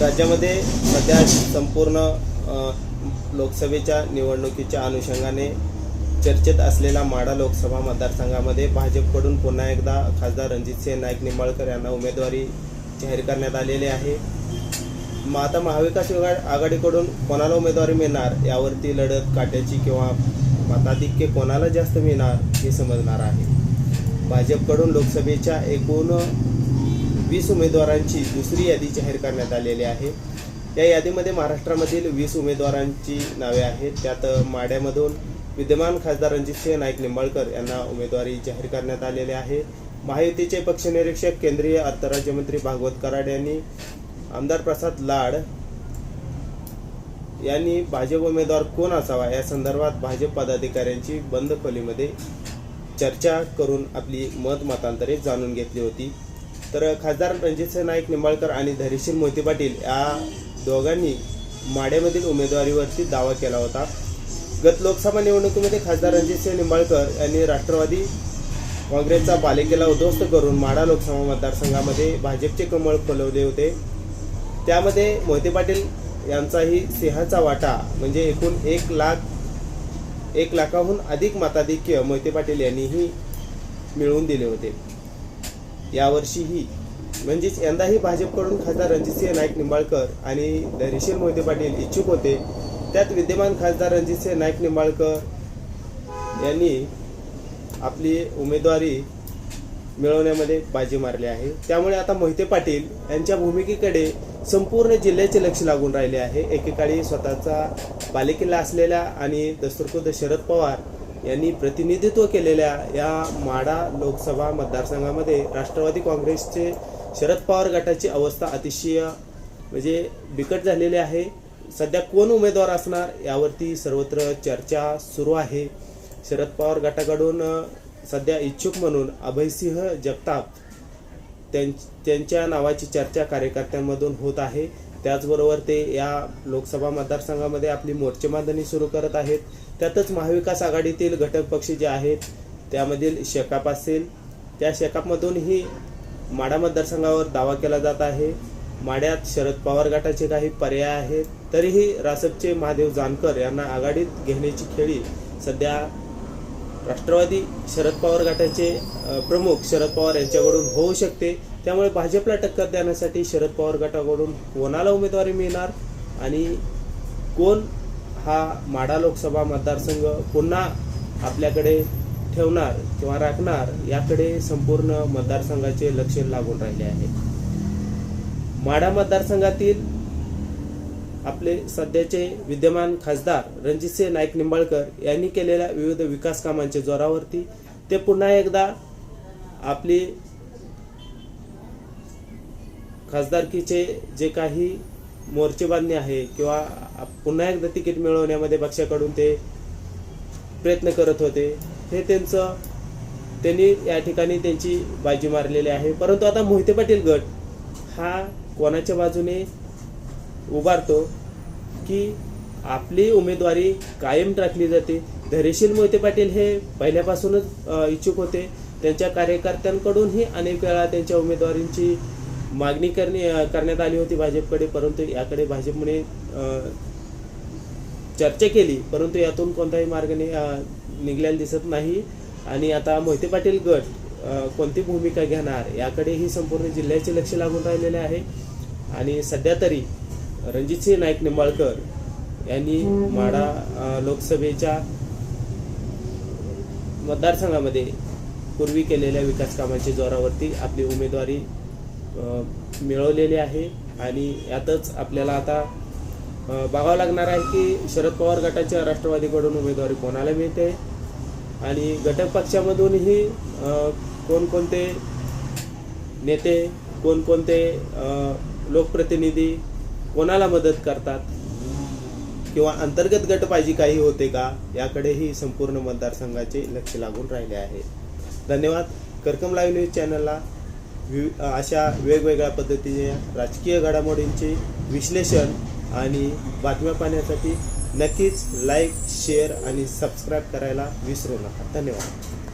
राज्यामध्ये सध्या संपूर्ण लोकसभेच्या निवडणुकीच्या अनुषंगाने चर्चेत असलेला माढा लोकसभा मतदारसंघामध्ये भाजपकडून पुन्हा एकदा खासदार रणजितसिंह नाईक निंबाळकर यांना उमेदवारी जाहीर करण्यात आलेली आहे. मग आता महाविकास आघाडीकडून कोणाला उमेदवारी मिळणार? यावरती लढत काट्याची किंवा मताधिक्य कोणाला जास्त मिळणार हे समजणार आहे. भाजपकडून लोकसभेच्या एकूण वीस उमेदवारांची दुसरी यादी जाहीर करण्यात आलेली आहे. या यादीमध्ये महाराष्ट्रामधील वीस उमेदवारांची नावे आहेत. त्यात माड्यामधून विद्यमान खासदार रणजितसिंह नाईक निंबाळकर यांना उमेदवारी जाहीर करण्यात आलेली आहे. महायुतीचे पक्षनिरीक्षक केंद्रीय अर्थराज्यमंत्री भागवत कराड यांनी आमदार प्रसाद लाड यांनी भाजप उमेदवार कोण असावा या संदर्भात भाजप पदाधिकाऱ्यांची बंद खोलीमध्ये चर्चा करून आपली मत मतांतरे जाणून घेतली होती. तर खासदार रणजितसिंह नाईक निंबाळकर आणि धैर्यशील मोहिते पाटील या दोघांनी माड्यामधील उमेदवारीवरती दावा केला होता. गत लोकसभा निवडणुकीमध्ये खासदार रणजितसिंह निंबाळकर यांनी राष्ट्रवादी काँग्रेसचा पालिकेला उद्ध्वस्त करून माडा लोकसभा मतदारसंघामध्ये भाजपचे कमळ फुलवले होते. त्यामध्ये मोहिते पाटील यांचाही सिंहाचा वाटा म्हणजे एकूण एक लाख एक लाखाहून अधिक मताधिक्य मोहिते पाटील यांनीही मिळवून दिले होते. यावर्षीही म्हणजेच यंदाही भाजपकडून खासदार रणजितसिंह नाईक निंबाळकर आणि धैर्यशील मोहिते पाटील इच्छुक होते. त्यात विद्यमान खासदार रणजितसिंह नाईक निंबाळकर यांनी आपली उमेदवारी मिळवण्यामध्ये बाजी मारली आहे. त्यामुळे आता मोहिते पाटील यांच्या भूमिकेकडे संपूर्ण जिल्ह्याचे लक्ष लागून राहिले आहे. एकेकाळी स्वतःचा बालेकिल्ला असलेल्या आणि दस्तुरखुद शरद पवार यांनी प्रतिनिधित्व केलेल्या या माडा लोकसभा मतदारसंघामध्ये राष्ट्रवादी काँग्रेसचे शरद पवार गटाची अवस्था अतिशय म्हणजे बिकट झालेली आहे. सध्या कोण उमेदवार असणार यावरती सर्वत्र चर्चा सुरू आहे. शरद पवार गटाकडून सध्या इच्छुक म्हणून अभयसिंह जगताप त्यां त्यांच्या नावाची चर्चा कार्यकर्त्यांमधून होत आहे. त्याचबरोबर ते या लोकसभा मतदारसंघामध्ये आपली मोर्चेबांधणी सुरू करत आहेत. त्यातच महाविकास आघाडीतील घटक पक्ष जे आहेत त्यामधील शेकाप असेल. त्या शेकापमधूनही माडा मतदारसंघावर दावा केला जात आहे. माड्यात शरद पवार गटाचे काही पर्याय आहेत. तरीही रासपचे महादेव जानकर यांना आघाडीत घेण्याची खेळी सध्या राष्ट्रवादी शरद पवार गटाचे प्रमुख शरद पवार यांच्याकडून होऊ शकते. त्यामुळे भाजपला टक्कर देण्यासाठी शरद पवार गटाकडून कोणाला उमेदवारी मिळणार आणि कोण हा माढा लोकसभा मतदारसंघ पुन्हा आपल्याकडे ठेवणार किंवा राखणार याकडे संपूर्ण मतदारसंघाचे लक्ष लागून राहिले आहे. माढा मतदारसंघातील आपले सध्याचे विद्यमान खासदार रणजितसिंह नाईक निंबाळकर यांनी केलेल्या विविध विकास कामांच्या जोरावरती ते पुन्हा एकदा आपली खासदारकीचे जे काही मोर्चेबांधणी आहे किंवा पुन्हा एकदा तिकीट मिळवण्यामध्ये पक्षाकडून ते प्रयत्न करत होते हे त्यांचं त्यांनी या ठिकाणी त्यांची बाजी मारलेली आहे. परंतु आता मोहिते पाटील गट हा कोणाच्या बाजूने उभारतो की आपली उमेदवारी कायम राखली जाते? धैर्यशील मोहिते पाटील हे पहिल्यापासूनच इच्छुक होते. त्यांच्या कार्यकर्त्यांकडूनही अनेक वेळा त्यांच्या उमेदवारींची मागणी करणे करण्यात आली होती भाजपकडे परंतु याकडे भाजपने चर्चा केली परंतु यातून कोणताही मार्ग नि- निघालेला दिसत नाही. आणि आता मोहिते पाटील गट कोणती भूमिका घेणार याकडेही संपूर्ण जिल्ह्याचे लक्ष लागून राहिलेले आहे. आणि सध्या तरी रणजितसिंह नाईक निंबाळकर यांनी माडा लोकसभेच्या मतदारसंघामध्ये पूर्वी केलेल्या विकास कामांच्या जोरावरती आपली उमेदवारी मिळवलेली आहे आणि यातच आपल्याला आता बघावं लागणार आहे की शरद पवार गटाच्या राष्ट्रवादीकडून उमेदवारी कोणाला मिळते आणि घटक पक्षामधूनही कोणकोणते नेते कोणकोणते लोकप्रतिनिधी कोणाला मदत करतात किंवा अंतर्गत गटबाजी काही होते का याकडेही संपूर्ण मतदारसंघाचे लक्ष लागून राहिले आहे. धन्यवाद. करकम लाईव्ह न्यूज चॅनलला वि अशा वेगवेगळ्या पद्धतीने राजकीय घडामोडींचे विश्लेषण आणि बातम्या पाहण्यासाठी नक्कीच लाईक शेअर आणि सबस्क्राईब करायला विसरू नका. धन्यवाद.